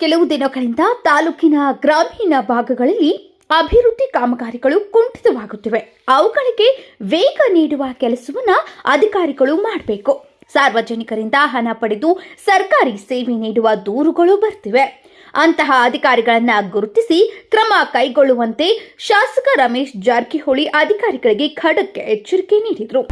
ಕೆಲವು ದಿನಗಳಿಂದ ತಾಲೂಕಿನ ಗ್ರಾಮೀಣ ಭಾಗಗಳಲ್ಲಿ ಅಭಿವೃದ್ಧಿ ಕಾಮಗಾರಿಗಳು ಕುಂಠಿತವಾಗುತ್ತಿವೆ. ಅವುಗಳಿಗೆ ವೇಗ ನೀಡುವ ಕೆಲಸವನ್ನು ಅಧಿಕಾರಿಗಳು ಮಾಡಬೇಕು. ಸಾರ್ವಜನಿಕರಿಂದ ಹಣ ಪಡೆದು ಸರ್ಕಾರಿ ಸೇವೆ ನೀಡುವ ದೂರುಗಳು ಬರ್ತಿವೆ. ಅಂತಹ ಅಧಿಕಾರಿಗಳನ್ನ ಗುರುತಿಸಿ ಕ್ರಮ ಕೈಗೊಳ್ಳುವಂತೆ ಶಾಸಕ ರಮೇಶ್ ಜಾರಕಿಹೊಳಿ ಅಧಿಕಾರಿಗಳಿಗೆ ಖಡಕ್ ಎಚ್ಚರಿಕೆ ನೀಡಿದರು.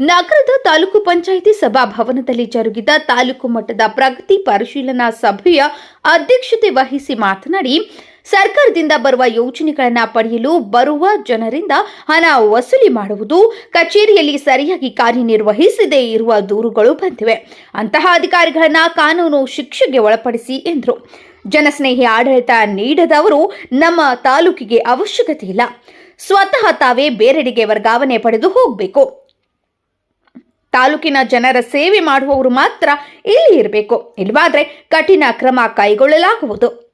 ನಗರದ ತಾಲೂಕು ಪಂಚಾಯಿತಿ ಸಭಾಭವನದಲ್ಲಿ ಜರುಗಿದ ತಾಲೂಕು ಮಟ್ಟದ ಪ್ರಗತಿ ಪರಿಶೀಲನಾ ಸಭೆಯ ಅಧ್ಯಕ್ಷತೆ ವಹಿಸಿ ಮಾತನಾಡಿ, ಸರ್ಕಾರದಿಂದ ಬರುವ ಯೋಜನೆಗಳನ್ನು ಪಡೆಯಲು ಬರುವ ಜನರಿಂದ ಹಣ ವಸೂಲಿ ಮಾಡುವುದು ಕಚೇರಿಯಲ್ಲಿ ಸರಿಯಾಗಿ ಕಾರ್ಯನಿರ್ವಹಿಸದೇ ಇರುವ ದೂರುಗಳು ಬಂದಿವೆ. ಅಂತಹ ಅಧಿಕಾರಿಗಳನ್ನ ಕಾನೂನು ಶಿಕ್ಷೆಗೆ ಒಳಪಡಿಸಿ ಎಂದರು. ಜನಸ್ನೇಹಿ ಆಡಳಿತ ನೀಡದವರು ನಮ್ಮ ತಾಲೂಕಿಗೆ ಅವಶ್ಯಕತೆ ಇಲ್ಲ. ಸ್ವತಃ ತಾವೇ ಬೇರೆಡೆಗೆ ವರ್ಗಾವಣೆ ಪಡೆದು ಹೋಗಬೇಕು. ತಾಲೂಕಿನ ಜನರ ಸೇವೆ ಮಾಡುವವರು ಮಾತ್ರ ಇಲ್ಲಿ ಇರಬೇಕು. ಇಲ್ವಾದ್ರೆ ಕಠಿಣ ಕ್ರಮ ಕೈಗೊಳ್ಳಲಾಗುವುದು.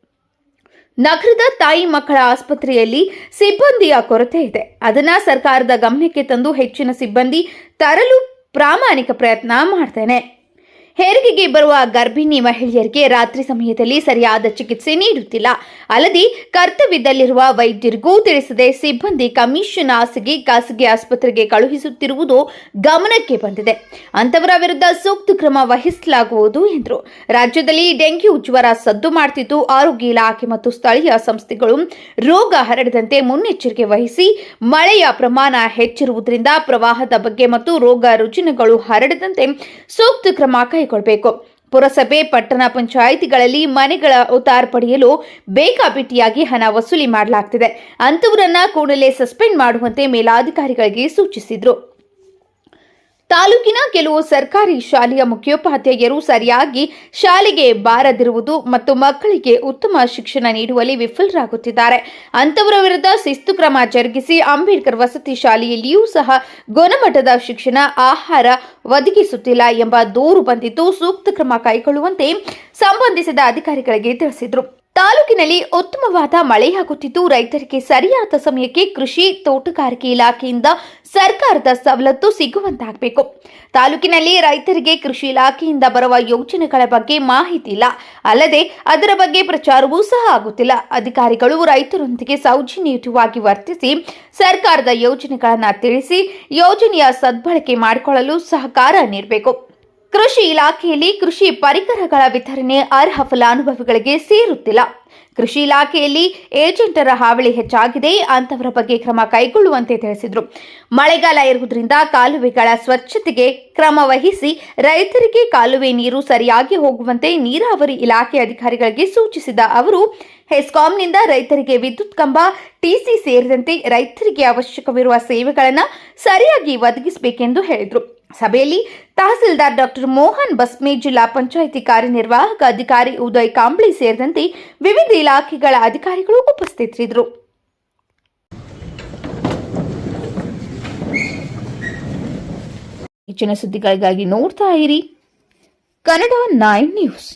ನಗರದ ತಾಯಿ ಮಕ್ಕಳ ಆಸ್ಪತ್ರೆಯಲ್ಲಿ ಸಿಬ್ಬಂದಿಯ ಕೊರತೆ ಇದೆ. ಅದನ್ನ ಸರ್ಕಾರದ ಗಮನಕ್ಕೆ ತಂದು ಹೆಚ್ಚಿನ ಸಿಬ್ಬಂದಿ ತರಲು ಪ್ರಾಮಾಣಿಕ ಪ್ರಯತ್ನ ಮಾಡ್ತೇನೆ. ಹೆರಿಗೆಗೆ ಬರುವ ಗರ್ಭಿಣಿ ಮಹಿಳೆಯರಿಗೆ ರಾತ್ರಿ ಸಮಯದಲ್ಲಿ ಸರಿಯಾದ ಚಿಕಿತ್ಸೆ ನೀಡುತ್ತಿಲ್ಲ. ಅಲ್ಲದೆ ಕರ್ತವ್ಯದಲ್ಲಿರುವ ವೈದ್ಯರಿಗೂ ತಿಳಿಸದೆ ಸಿಬ್ಬಂದಿ ಕಮಿಷನ್ ಆಸೆಗೆ ಖಾಸಗಿ ಆಸ್ಪತ್ರೆಗೆ ಕಳುಹಿಸುತ್ತಿರುವುದು ಗಮನಕ್ಕೆ ಬಂದಿದೆ. ಅಂತವರ ವಿರುದ್ಧ ಸೂಕ್ತ ಕ್ರಮ ವಹಿಸಲಾಗುವುದು ಎಂದರು. ರಾಜ್ಯದಲ್ಲಿ ಡೆಂಗ್ಯೂ ಜ್ವರ ಸದ್ದು ಮಾಡ್ತಿದ್ದು ಆರೋಗ್ಯ ಇಲಾಖೆ ಮತ್ತು ಸ್ಥಳೀಯ ಸಂಸ್ಥೆಗಳು ರೋಗ ಹರಡದಂತೆ ಮುನ್ನೆಚ್ಚರಿಕೆ ವಹಿಸಿ ಮಳೆಯ ಪ್ರಮಾಣ ಹೆಚ್ಚಿರುವುದರಿಂದ ಪ್ರವಾಹದ ಬಗ್ಗೆ ಮತ್ತು ರೋಗ ರುಜಿನಗಳು ಹರಡದಂತೆ ಸೂಕ್ತ ಕ್ರಮ ಕೈಗೊಳ್ಳಬೇಕು ಪುರಸಭೆ, ಪಟ್ಟಣ ಪಂಚಾಯಿತಿಗಳಲ್ಲಿ ಮನೆಗಳ ಉತ್ತಾರ ಪಡೆಯಲು ಬೇಕಾಬಿಟ್ಟಿಯಾಗಿ ಹಣ ವಸೂಲಿ ಮಾಡಲಾಗ್ತಿದೆ. ಅಂತವರನ್ನ ಕೂಡಲೇ ಸಸ್ಪೆಂಡ್ ಮಾಡುವಂತೆ ಮೇಲಾಧಿಕಾರಿಗಳಿಗೆ ಸೂಚಿಸಿದ್ರು. ತಾಲೂಕಿನ ಕೆಲವು ಸರ್ಕಾರಿ ಶಾಲೆಯ ಮುಖ್ಯೋಪಾಧ್ಯಾಯರು ಸರಿಯಾಗಿ ಶಾಲೆಗೆ ಬಾರದಿರುವುದು ಮತ್ತು ಮಕ್ಕಳಿಗೆ ಉತ್ತಮ ಶಿಕ್ಷಣ ನೀಡುವಲ್ಲಿ ವಿಫಲರಾಗುತ್ತಿದ್ದಾರೆ. ಅಂತವರ ವಿರುದ್ಧ ಶಿಸ್ತು ಕ್ರಮ ಜರುಗಿಸಿ ಅಂಬೇಡ್ಕರ್ ವಸತಿ ಶಾಲೆಯಲ್ಲಿಯೂ ಸಹ ಗುಣಮಟ್ಟದ ಶಿಕ್ಷಣ, ಆಹಾರ ಒದಗಿಸುತ್ತಿಲ್ಲ ಎಂಬ ದೂರು ಬಂದಿದ್ದು ಸೂಕ್ತ ಕ್ರಮ ಕೈಗೊಳ್ಳುವಂತೆ ಸಂಬಂಧಿಸಿದ ಅಧಿಕಾರಿಗಳಿಗೆ ತಿಳಿಸಿದರು. ತಾಲೂಕಿನಲ್ಲಿ ಉತ್ತಮವಾದ ಮಳೆಯಾಗುತ್ತಿದ್ದು ರೈತರಿಗೆ ಸರಿಯಾದ ಸಮಯಕ್ಕೆ ಕೃಷಿ ತೋಟಗಾರಿಕೆ ಇಲಾಖೆಯಿಂದ ಸರ್ಕಾರದ ಸವಲತ್ತು ಸಿಗುವಂತಾಗಬೇಕು. ತಾಲೂಕಿನಲ್ಲಿ ರೈತರಿಗೆ ಕೃಷಿ ಇಲಾಖೆಯಿಂದ ಬರುವ ಯೋಜನೆಗಳ ಬಗ್ಗೆ ಮಾಹಿತಿ ಇಲ್ಲ. ಅಲ್ಲದೆ, ಅದರ ಬಗ್ಗೆ ಪ್ರಚಾರವೂ ಸಹ ಆಗುತ್ತಿಲ್ಲ. ಅಧಿಕಾರಿಗಳು ರೈತರೊಂದಿಗೆ ಸೌಜನ್ಯಯುತವಾಗಿ ವರ್ತಿಸಿ, ಸರ್ಕಾರದ ಯೋಜನೆಗಳನ್ನು ತಿಳಿಸಿ, ಯೋಜನೆಯ ಸದ್ಬಳಕೆ ಮಾಡಿಕೊಳ್ಳಲು ಸಹಕಾರ ನೀಡಬೇಕು. ಕೃಷಿ ಇಲಾಖೆಯಲ್ಲಿ ಕೃಷಿ ಪರಿಕರಗಳ ವಿತರಣೆ ಅರ್ಹ ಫಲಾನುಭವಿಗಳಿಗೆ ಸೇರುತ್ತಿಲ್ಲ. ಕೃಷಿ ಇಲಾಖೆಯಲ್ಲಿ ಏಜೆಂಟರ ಹಾವಳಿ ಹೆಚ್ಚಾಗಿದೆ ಅಂತವರ ಬಗ್ಗೆ ಕ್ರಮ ಕೈಗೊಳ್ಳುವಂತೆ ತಿಳಿಸಿದರು. ಮಳೆಗಾಲ ಇರುವುದರಿಂದ ಕಾಲುವೆಗಳ ಸ್ವಚ್ಛತೆಗೆ ಕ್ರಮ ವಹಿಸಿ ರೈತರಿಗೆ ಕಾಲುವೆ ನೀರು ಸರಿಯಾಗಿ ಹೋಗುವಂತೆ ನೀರಾವರಿ ಇಲಾಖೆ ಅಧಿಕಾರಿಗಳಿಗೆ ಸೂಚಿಸಿದ ಅವರು, ಹೆಸ್ಕಾಂನಿಂದ ರೈತರಿಗೆ ವಿದ್ಯುತ್ ಕಂಬ ಟಿಸಿ ಸೇರಿದಂತೆ ರೈತರಿಗೆ ಅವಶ್ಯಕವಿರುವ ಸೇವೆಗಳನ್ನು ಸರಿಯಾಗಿ ಒದಗಿಸಬೇಕೆಂದು ಹೇಳಿದರು. ಸಭೆಯಲ್ಲಿ ತಹಸೀಲ್ದಾರ್ ಡಾಕ್ಟರ್ ಮೋಹನ್ ಬಸ್ಮೆ ಜಿಲ್ಲಾ ಪಂಚಾಯಿತಿ ಕಾರ್ಯನಿರ್ವಾಹಕ ಅಧಿಕಾರಿ ಉದಯ್ ಕಾಂಬ್ಳಿ ಸೇರಿದಂತೆ ವಿವಿಧ ಇಲಾಖೆಗಳ ಅಧಿಕಾರಿಗಳು ಉಪಸ್ಥಿತರಿದ್ದರು. ಹೆಚ್ಚಿನ ಸುದ್ದಿಗಳಿಗಾಗಿ ನೋಡ್ತಾ ಇರಿ. Kannada nine news.